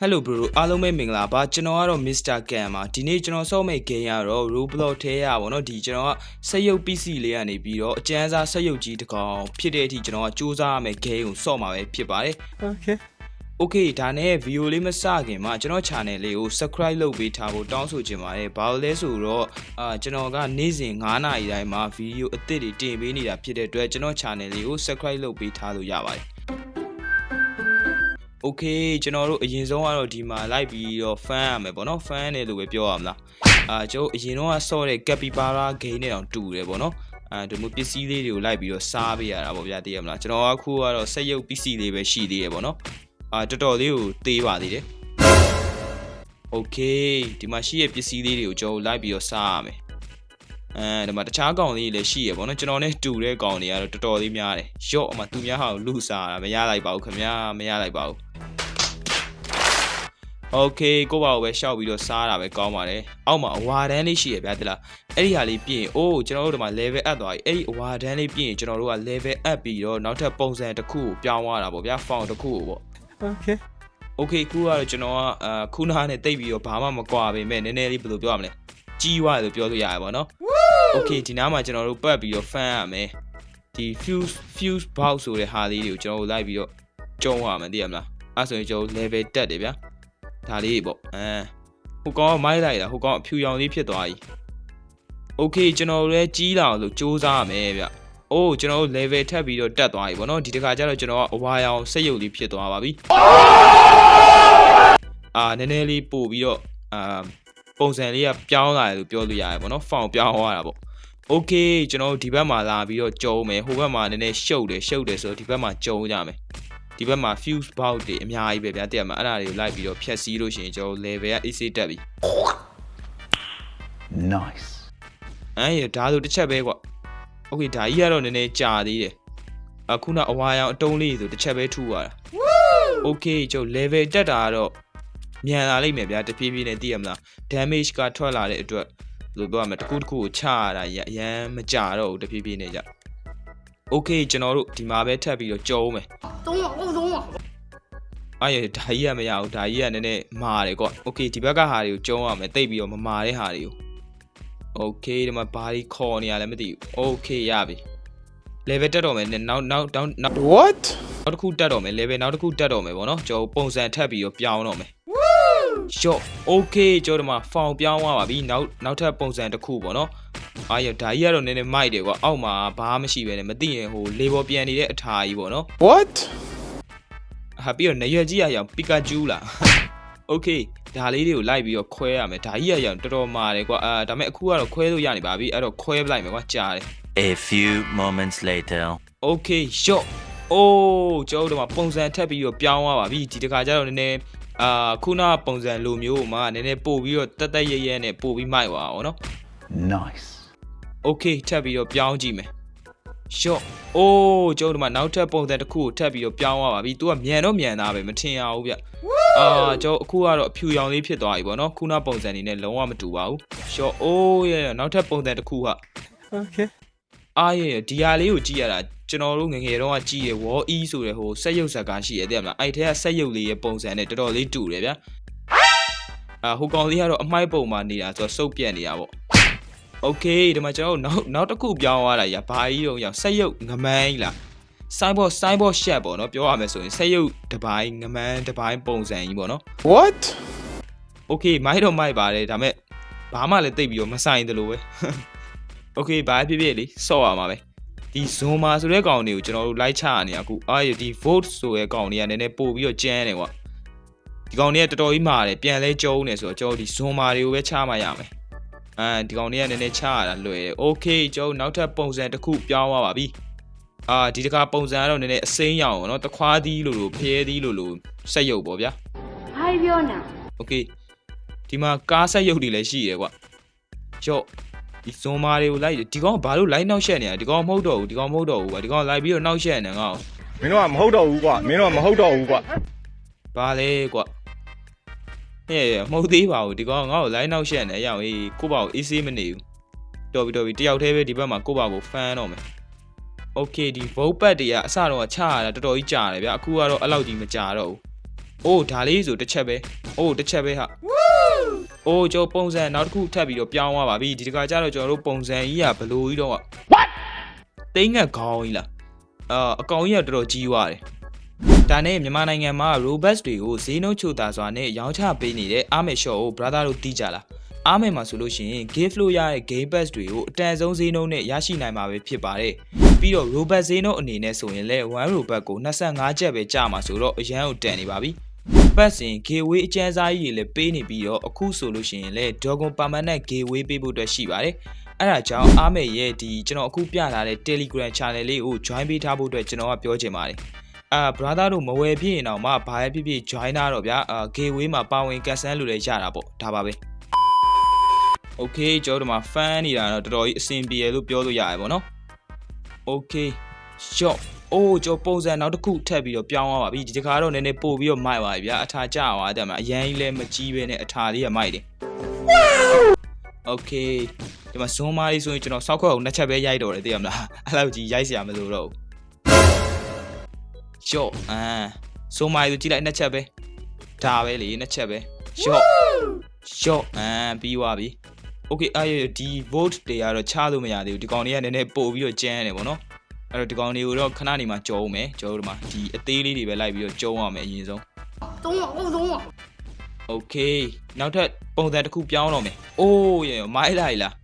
Hello bro အားလုံးပဲမင်္ဂလာပါကျွန်တော်ကတော့ Mr. Cam ပါဒီနေ့ကျွန်တော်ဆော့မဲ့ game ကတော့ Roblox ထဲရပါတော့ဒီကျွန်တော်ကစက်ရုပ် PC လေးကနေပြီးတော့အကျန်းစားစက်ရုပ်ကြီးတစ်ကောင်ဖြစ်တဲ့အထိကျွန်တော်ကစူးစမ်းရမယ့် game ကိုဆော့မှာပဲဖြစ်ပါတယ် Okay. Okay ဒါနဲ့ video လေးမစခင်မှာကျွန်တော် channel လေးကို subscribe လုပ်ပေးထားဖို့တောင်းဆိုချင်ပါတယ်ဘာလို့လဲဆိုတော့အာကျွန်တော်ကနေ့စဉ်9နာရီတိုင်းမှာ video အသစ်တွေတင်ပေးနေတာဖြစ်တဲ့အတွက်ကျွန်တော် channel လေးကို subscribe လုပ်ပေးထားလို့ရပါတယ် โอเคကျွန်တော်တို့အရင်ဆုံးကတော့ဒီမှာလိုက်ပြီးတော့ fan ရမယ်ပေါ့နော် fan တယ်လို့ပဲပြောရမလားအာကျွန်တော်အရင်တော့ကဆော့တဲ့ capybara game နဲ့တောင်တူတယ်ပေါ့နော်အာဒီမျိုးပစ္စည်းလေးတွေကိုလိုက်ပြီးတော့စားပေးရတာပေါ့ဗျာသိရမလားကျွန်တော်အခုကတော့စက်ရုပ်ပစ္စည်းလေးပဲရှိသေးတယ်ပေါ့နော်အာတော်တော်လေးကိုသေးပါသေးတယ်โอเคဒီမှာရှိရဲ့ပစ္စည်းလေးတွေကိုကျွန်တော်လိုက်ပြီးတော့စားရမယ်အဲဒီမှာတခြားကောင်လေးတွေလည်းရှိရပေါ့နော်ကျွန်တော်နဲ့တူတဲ့ကောင်တွေကတော့တော်တော်လေးများတယ်ရော့အမှသူများဟာကိုလူစားတာမရလိုက်ပါဘူးခင်ဗျာမရလိုက်ပါဘူး โอเคကိုပါကိုပဲရှောက်ပြီးတော့စားတာပဲကောင်းပါတယ်အောက်မှာအဝါတန်းလေးရှိရဗျာတလားအဲ့ဒီဟာလေးပြင်အိုးကျွန်တော်တို့ဒီမှာ level up သွားပြီအဲ့ဒီအဝါတန်းလေးပြင်ကျွန်တော်တို့က level up ပြီးတော့နောက်ထပ်ပုံစံတစ်ခုကိုပြောင်းသွားတာပေါ့ဗျာ font တစ်ခုကိုပေါ့ Okay. โอเคခုကတော့ကျွန်တော်ကအာခုနနဲ့တိတ်ပြီးတော့ဘာမှမကွာပေမဲ့နည်းနည်းလေးဘယ်လိုပြောရမလဲကြီးွားတယ်လို့ပြောလို့ရတယ်ပေါ့နော်โอเคဒီနားမှာကျွန်တော်တို့ပတ်ပြီးတော့ fan ရမယ်ဒီ fuse fuse box ဆိုတဲ့ဟာလေးတွေကိုကျွန်တော်တို့လိုက်ပြီးတော့ကျုံးရမယ်သိရမလားအဲ့ဆိုရင်ကျွန်တော် level တက်တယ်ဗျာ ဒါလေးပေါ့အဲဟိုကောင်ကမိုက်လိုက်တာဟိုကောင်အဖြူရောင်လေးဖြစ်သွားပြီโอเคကျွန်တော်လည်းကြီးလာအောင်လို့စူးစမ်းရမယ်ဗျအိုးကျွန်တော်တို့ level ထပ်ပြီးတော့တက်သွားပြီပေါ့နော်ဒီတစ်ခါကျတော့ကျွန်တော်ကအဝါရောင်စက်ရုပ်လေးဖြစ်သွားပါပြီအာနည်းနည်းလေးပို့ပြီးတော့အာပုံစံလေးကပြောင်းလာတယ်လို့ပြောလို့ရတယ်ပေါ့နော်ဖောင်ပြောင်းသွားတာပေါ့โอเคကျွန်တော်တို့ဒီဘက်မှာလာပြီးတော့ကြုံမယ်ဟိုဘက်မှာနည်းနည်းရှုပ်တယ်ရှုပ်တယ်ဆိုတော့ဒီဘက်မှာကြုံကြမယ် ဒီဘက်မှာ fuse box တွေအများကြီးပဲဗျာတဲ့မှာအဲ့ဒါတွေကိုလိုက်ပြီးတော့ဖြတ်စည်းလို့ရှိရင်ကျွန်တော် level က AC တက်ပြီ Nice. အဲ့ရဒါဆိုတစ်ချက်ပဲကွာ Okay ဒါကြီးကတော့နည်းနည်းကြာသေးတယ်အခုနအဝါရောင်အတုံးလေးဆိုတစ်ချက်ပဲထူရတာ Okay ကျွန်တော် level တက်တာကတော့မြန်လာလိမ့်မယ်ဗျာတဖြည်းဖြည်းနဲ့သိရမလား damage ကထွက်လာတဲ့အတွက်ဘယ်လိုပြောရမလဲတစ်ခုတစ်ခုကိုချရတာရအရန်မကြတော့ဘူးတဖြည်းဖြည်းနဲ့ကြ Okay ကျွန်တော်တို့ဒီမှာပဲထပ်ပြီးတော့ကြုံးမယ် သုံးပါဦးသုံးပါ အဲ့ရဒါကြီးကမရဘူးဒါကြီးကနည်းနည်းမာတယ်ကွာโอเคဒီဘက်ကဟာတွေကိုကျုံးရမယ်တိတ်ပြီးတော့မမာတဲ့ဟာတွေကိုโอเคဒီမှာဘာတွေခေါ်နေရလဲမသိဘူးโอเคရပြီ level တက်တော့မယ်နဲ့နောက်နောက်နောက်နောက် What? နောက်တစ်ခုတက်တော့မယ် level နောက်တစ်ခုတက်တော့မယ်ဗောနော်ကျွန်တော်ပုံစံထပ်ပြီးတော့ပြောင်းတော့မယ်ရှော့โอเคကျွန်တော်ဒီမှာဖောင်ပြောင်းသွားပါပြီနောက်နောက်ထပ်ပုံစံတစ်ခုဗောနော် အာရဒါကြီးကတော့နည်းနည်းမိုက်တယ်ကွာအောက်မှာဘာမှမရှိပဲနဲ့မသိရင်ဟိုလေဘောပြန်နေတဲ့အထာကြီးပေါ့နော် What ဟာပြီးတော့နရွက်ကြီးအရာပီကာကျူးလား Okay ဒါလေးတွေကိုလိုက်ပြီးတော့ခွဲရမယ်ဒါကြီးအရာတော်တော်မာတယ်ကွာအာဒါပေမဲ့အခုကတော့ခွဲလို့ရနေပါပြီအဲ့တော့ခွဲပလိုက်မယ်ကွာကြားတယ် A few moments later Okay shot အိုးကျုပ်တို့မှာပုံစံထက်ပြီးတော့ပြောင်းသွားပါပြီဒီတခါကျတော့နည်းနည်းအာခုနပုံစံလိုမျိုးမှာနည်းနည်းပို့ပြီးတော့တက်တက်ရရဲနဲ့ပို့ပြီးမိုက်သွားအောင်နော် nice ။ Okay ထပ်ပြီးတော့ပြောင်းကြည့်မယ်။ short အိုးကျုပ်တို့မှနောက်ထပ်ပုံစံတစ်ခုကိုထပ်ပြီးတော့ပြောင်းရပါပြီ။ तू ကမြန်တော့မြန်သားပဲမထင်ရဘူးဗျ။အာကျုပ်အခုကတော့အဖြူရောင်လေးဖြစ်သွားပြီပေါ့နော်။ခုနပုံစံနေနဲ့လုံးဝမတူပါဘူး။ short အိုးရရနောက်ထပ်ပုံစံတစ်ခုဟာ Okay အာရရဒီဟာလေးကိုကြည့်ရတာကျွန်တော်တို့ငငယ်တော့ကကြည့်ရဝေါ်အီးဆိုတဲ့ဟိုဆက်ရုပ်ဇာတ်ကားရှိရတယ်မလားအဲ့ထဲကဆက်ရုပ်လေးရဲ့ပုံစံနဲ့တော်တော်လေးတူတယ်ဗျာအာဟိုကောင်လေးကတော့အမိုက်ပုံမှာနေတာဆိုတော့စုပ်ပြက်နေတာပေါ့ โอเคဒီမှာကျွန်တော်တို့နောက်နောက်တစ်ခုပြောင်းသွားတာရဘာကြီးတော့ရောက်စက်ရုပ်ငမန်းကြီးလားစိုင်းဘောစိုင်းဘောရှက်ပေါ့နော်ပြောရမယ်ဆိုရင်စက်ရုပ်တစ်ပိုင်းငမန်းတစ်ပိုင်းပုံစံကြီးပေါ့နော် What? โอเคမိုက်တော့မိုက်ပါတယ်ဒါပေမဲ့ဘာမှလည်းတိတ်ပြီးတော့မဆိုင်တယ်လို့ပဲ โอเคဘာဖြစ်ဖြစ်လေဆော့ရမှာပဲဒီ zoma ဆိုတဲ့ကောင်တွေကိုကျွန်တော်တို့လိုက်ချရနေအခုအာဒီ vote ဆိုတဲ့ကောင်တွေကနည်းနည်းပို့ပြီးတော့ကျန်းတယ်ကွာဒီကောင်တွေကတော်တော်ကြီးမာတယ်ပြန်လဲကျုံးနေဆိုတော့ကျွန်တော်ဒီ zoma တွေကိုပဲချမှရမယ် အဲဒီကောင်လေးကနည်းနည်းချရတာလွယ်တယ်။ Okay ကျွန်တော်နောက်ထပ်ပုံစံတစ်ခုပြောင်းသွားပါပြီ။အာဒီတခါပုံစံကတော့နည်းနည်းအစိမ်းရအောင်နော်။တခွားသီးလိုလိုဖျဲသီးလိုလိုဆက်ရုပ်ပေါ့ဗျာ။ဟာပြောနာ။ Okay ဒီမှာကားဆက်ရုပ်တွေလည်းရှိတယ်ကွာ။ရော့ဒီဇွန်မာတွေကိုလိုက်ဒီကောင်ဘာလို့လိုက်နောက်ရှက်နေရဒီကောင်မဟုတ်တော့ဘူးဒီကောင်မဟုတ်တော့ဘူးကွာဒီကောင်လိုက်ပြီးတော့နောက်ရှက်နေငါ့ကိုမင်းတို့ကမဟုတ်တော့ဘူးကွာမင်းတို့ကမဟုတ်တော့ဘူးကွာဘာလဲကွာ ဟဲ့မဟုတ်သေးပါဘူးဒီကောင်ကငါ့ကိုလိုက်နောက်ရှက်နေရအောင်အေးကိုပေါ့အေးဆေးမနေဘူးတော်ပြီတော်ပြီတယောက်တည်းပဲဒီဘက်မှာကိုပေါ့ကိုဖမ်းတော့မယ်โอเคဒီ vote pad တွေကအစတော့ချရတာတော်တော်ကြီးကြာတယ်ဗျအခုကတော့အဲ့လောက်ကြီးမကြာတော့ဘူး အိုးဒါလေးဆိုတစ်ချက်ပဲအိုးတစ်ချက်ပဲဟာအိုးကျွန်တော်ပုံစံနောက်တစ်ခုထပ်ပြီးတော့ပြောင်းသွားပါပြီဒီတခါကျတော့ကျွန်တော်တို့ပုံစံကြီးကဘယ်လိုကြီးတော့ what တိန်းငက်ခေါင်းကြီးလားအာအကောင်ကြီးကတော်တော်ကြီးသွားတယ် ဒါနဲ့မြန်မာနိုင်ငံမှာ Robux တွေကိုဈေးနှုန်းချိုတာစွာနဲ့ရောင်းချပေးနေတဲ့ Armor Shop ကို brother တို့တီးကြလားအားမယ်မှာဆိုလို့ရှိရင် gift လို့ရတဲ့ game pass တွေကိုအတန်ဆုံးဈေးနှုန်းနဲ့ရရှိနိုင်မှာပဲဖြစ်ပါတယ်။ပြီးတော့ robot ဈေးနှုန်းအနေနဲ့ဆိုရင်လည်း1 robot ကို25ကျပ်ပဲကျမှာဆိုတော့အရန်ကိုတန်နေပါပြီ။ပတ်စဉ် gateway အကျန်းစားကြီးတွေလည်းပေးနေပြီးတော့အခုဆိုလို့ရှိရင်လည်း Dragon Permanent gateway ပေးဖို့အတွက်ရှိပါတယ်။အဲ့ဒါကြောင့်အားမယ်ရဲ့ဒီကျွန်တော်အခုပြလာတဲ့ Telegram channel လေးကို join ပေးထားဖို့အတွက်ကျွန်တော်ကပြောချင်ပါတယ်။ အာ brother တို့မဝယ်ပြည့်ရင်တော့မှဘာပဲဖြစ်ဖြစ် join တာတော့ဗျာအာ gateway မှာပါဝင်ကန်ဆယ်လို့လည်းရတာပေါ့ဒါပါပဲ။ Okay ကျွန်တော်တို့မှာ fan နေတာတော့တော်တော်ကြီးအဆင်ပြေလို့ပြောလို့ရတယ်ပေါ့နော် Okay shot အိုးကျွန်တော်ပုံစံနောက်တစ်ခုထပ်ပြီးတော့ပြောင်းသွားပါပြီဒီတစ်ခါတော့နည်းနည်းပို့ပြီးတော့မိုက်ပါပြီဗျာအထာကျသွားတယ်မှာအရန်ကြီးလည်းမကြီးပဲနဲ့အထာလေးကမိုက်တယ် Okay ဒီမှာ zoom မားလေးဆိုရင်ကျွန်တော်စောက်ခွက်ကိုနှစ်ချက်ပဲရိုက်တော့တယ်သိရမလားအဲ့လောက်ကြီးရိုက်စရာမလိုတော့ဘူး shot အာ zoom မားလေးဆိုကြည့်လိုက်နှစ်ချက်ပဲဒါပဲလေနှစ်ချက်ပဲ shot shot အာပြီးသွားပြီ okay အဲ့ရဒီ vote တွေကတော့ချလို့မရသေးဘူးဒီကောင်တွေကနည်းနည်းပို့ပြီးတော့ကျန်းတယ်ဗောနော်အဲ့တော့ဒီကောင်တွေကိုတော့ခဏနေမှကြောအောင်မယ်ကျွန်တော်တို့ဒီမှာဒီအသေးလေးတွေပဲလိုက်ပြီးတော့ကျုံအောင်မယ်အရင်ဆုံးသုံးပါဦးသုံးပါ okay နောက်ထပ်ပုံစံတစ်ခုပြောင်းတော့မယ်အိုးရေမိုင်းလိုက်လား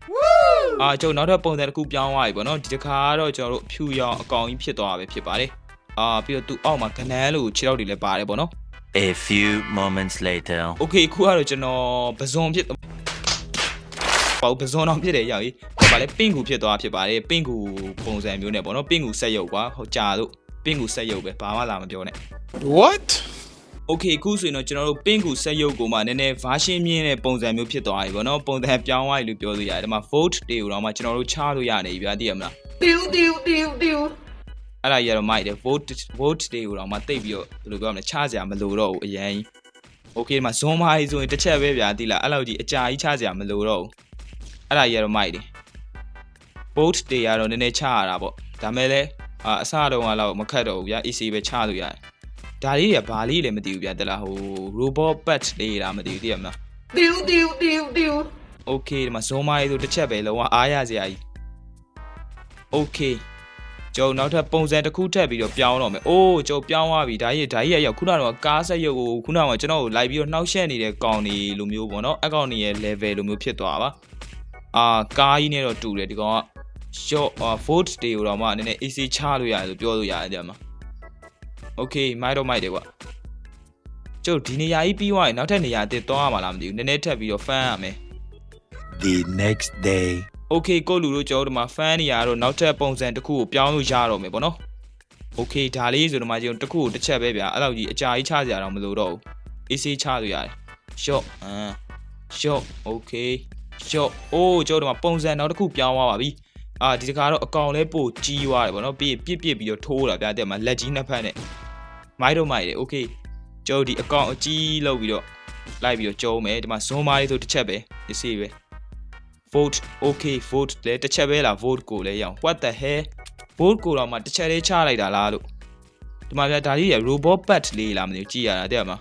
အာကျွန်တော်နောက်ထပ်ပုံစံတစ်ခုပြောင်းသွားပြီဗောနော်ဒီတစ်ခါကတော့ကျွန်တော်တို့အဖြူရောင်အကောင်ကြီးဖြစ်သွားတာပဲဖြစ်ပါတယ် အာပြီးတော့သူ့အောက်မှာကနန်းလို့ခြေထောက်တွေလည်းပါတယ်ဗောနော် A few moments later. okay ခုကတော့ကျွန်တော်ပဇွန်ဖြစ်ပေါ့ပဇွန်အောင်ဖြစ်တယ်ရောက်ကြီးဗာလဲပင့်ကူဖြစ်သွားဖြစ်ပါတယ်ပင့်ကူပုံစံမျိုးနဲ့ပေါ့နော်ပင့်ကူဆက်ရုပ်ကွာဟိုကြာလို့ပင့်ကူဆက်ရုပ်ပဲဘာမှလာမပြောနဲ့ What okay ခုဆိုရင်တော့ကျွန်တော်တို့ပင့်ကူဆက်ရုပ်ကိုမှနည်းနည်း version မြင့်တဲ့ပုံစံမျိုးဖြစ်သွားပြီပေါ့နော်ပုံစံပြောင်းသွားပြီလို့ပြောလို့ရတယ်ဒီမှာ vote တွေကိုတော့မှကျွန်တော်တို့ချလို့ရနေပြီဗျာသိရမလားတူတူတူတူ အဲ့ဒါကြီးကတော့မိုက်တယ် vote vote တွေကိုတော့မှတိတ်ပြီးတော့ဘယ်လိုပြောရမလဲချစရာမလိုတော့ဘူးအရင်ကြီး okay ဒီမှာ zoom မားကြီးဆိုရင်တစ်ချက်ပဲဗျာသိလားအဲ့လောက်ကြီးအကြာကြီးချစရာမလိုတော့ဘူးအဲ့ဒါကြီးကတော့မိုက်တယ် vote တွေကတော့နည်းနည်းချရတာပေါ့ဒါမဲ့လည်းအာအစတော့ကတော့မခတ်တော့ဘူးဗျာ EC ပဲချလို့ရတယ်ဒါလေးတွေကဘာလေးလည်းမသိဘူးဗျာတလားဟို robot pet လေးလားမသိဘူးသိရမလားတူတူတူတူ okay ဒီမှာ zoom မားကြီးဆိုတစ်ချက်ပဲလုံးဝအားရစရာကြီး okay ကျုံနောက်ထပ်ပုံစံတစ်ခုထပ်ပြီးတော့ပြောင်းတော့မယ်။အိုးကျုံပြောင်းသွားပြီ။ဒါကြီးဒါကြီးရရောက်ခုနကတော့ကားဆက်ရုပ်ကိုခုနကကျွန်တော်ကိုလိုက်ပြီးတော့နှောက်ယှက်နေတဲ့ကောင်တွေလိုမျိုးပေါ့နော်။အကောင်တွေရဲ့ level လိုမျိုးဖြစ်သွားပါ။အာကားကြီးနဲ့တော့တူတယ်ဒီကောင်က short vote တွေကိုတော့မှနည်းနည်း AC ချလို့ရတယ်လို့ပြောလို့ရတယ်ကြာမှာ။ Okay မိုက်တော့မိုက်တယ်ကွာ။ကျုပ်ဒီနေရာကြီးပြီးသွားရင်နောက်ထပ်နေရာအသစ်သွားရမှာလားမသိဘူး။နည်းနည်းထပ်ပြီးတော့ fan ရမယ်။ The next day. Okay ကိုလူတို့ကျွန်တော်တို့ဒီမှာ fan နေရတော့နောက်ထပ်ပုံစံတစ်ခုကိုပြောင်းလို့ရတော့မယ်ပေါ့နော် okay ဒါလေးဆိုတော့မှကျွန်တော်တစ်ခုကိုတစ်ချက်ပဲဗျာအဲ့လောက်ကြီးအကြာကြီးချစရာတော့မလိုတော့ဘူး AC ချလို့ရတယ် short အမ် short okay short အိုးကျွန်တော်တို့ဒီမှာပုံစံနောက်တစ်ခုပြောင်းသွားပါပြီအာဒီတခါတော့အကောင်လဲပို့ကြီးသွားတယ်ပေါ့နော်ပြီးပြစ်ပြစ်ပြီးတော့ထိုးတာဗျာတဲ့မှာလက်ကြီးနှစ်ဖက်နဲ့မိုက်တော့မိုက်တယ် okay ကျွန်တော်ဒီအကောင်အကြီးလောက်ပြီးတော့လိုက်ပြီးတော့ကျုံးမယ်ဒီမှာ zoom မားလေးဆိုတစ်ချက်ပဲ AC ပဲ vote okay vote လဲတစ်ချက်ပဲလား vote ကိုလဲရအောင် what the hell vote ကိုတော့မှတစ်ချက်လေးချလိုက်တာလားလို့ဒီမှာဗျာဒါကြီးရ robot pet လေးလားမသိဘူးကြည့်ရတာတဲ့မှာ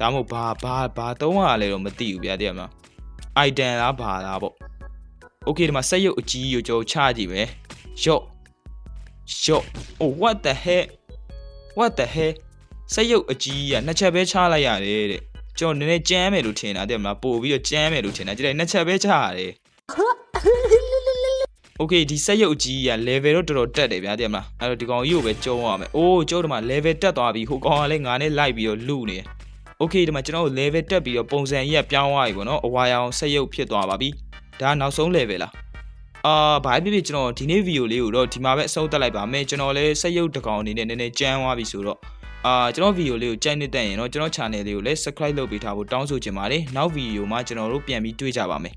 ဒါမှမဟုတ်ဘာဘာဘာသုံးရလဲတော့မသိဘူးဗျာတဲ့မှာ item လားဘာလားပေါ့ okay ဒီမှာစက်ရုပ်အကြီးကိုကျွန်တော်ချကြည့်မယ် shot shot oh what the hell what the hell စက်ရုပ်အကြီးကနှစ်ချက်ပဲချလိုက်ရတယ်တဲ့ကျွန်တော်နည်းနည်းကြမ်းမယ်လို့ထင်တာတဲ့မလားပို့ပြီးတော့ကြမ်းမယ်လို့ထင်တာကြည့်လိုက်နှစ်ချက်ပဲချရတယ် โอเคဒီစက်ရုပ်အကြီးက level တော့တော်တော်တက်တယ်ဗျာသိရမလားအဲ့တော့ဒီကောင်ကြီးကိုပဲကျုံးရမယ်အိုးကျုံးဒီမှာ level တက်သွားပြီဟိုကောင်ကလည်းငါနဲ့လိုက်ပြီးတော့လူနေတယ်โอเคဒီမှာကျွန်တော်တို့ level တက်ပြီးတော့ပုံစံကြီးကပြောင်းသွားပြီပေါ့နော်အဝါရောင်စက်ရုပ်ဖြစ်သွားပါပြီဒါနောက်ဆုံး level လားအာဘာဖြစ်ဖြစ်ကျွန်တော်ဒီနေ့ဗီဒီယိုလေးကိုတော့ဒီမှာပဲအဆုံးသတ်လိုက်ပါမယ်ကျွန်တော်လည်းစက်ရုပ်တစ်ကောင်အနေနဲ့နည်းနည်းကြမ်းသွားပြီဆိုတော့အာကျွန်တော်ဗီဒီယိုလေးကိုကြိုက်နေတဲ့ရင်တော့ကျွန်တော် channel လေးကိုလည်း subscribe လုပ်ပေးထားဖို့တောင်းဆိုချင်ပါတယ်နောက်ဗီဒီယိုမှာကျွန်တော်တို့ပြန်ပြီးတွေ့ကြပါမယ်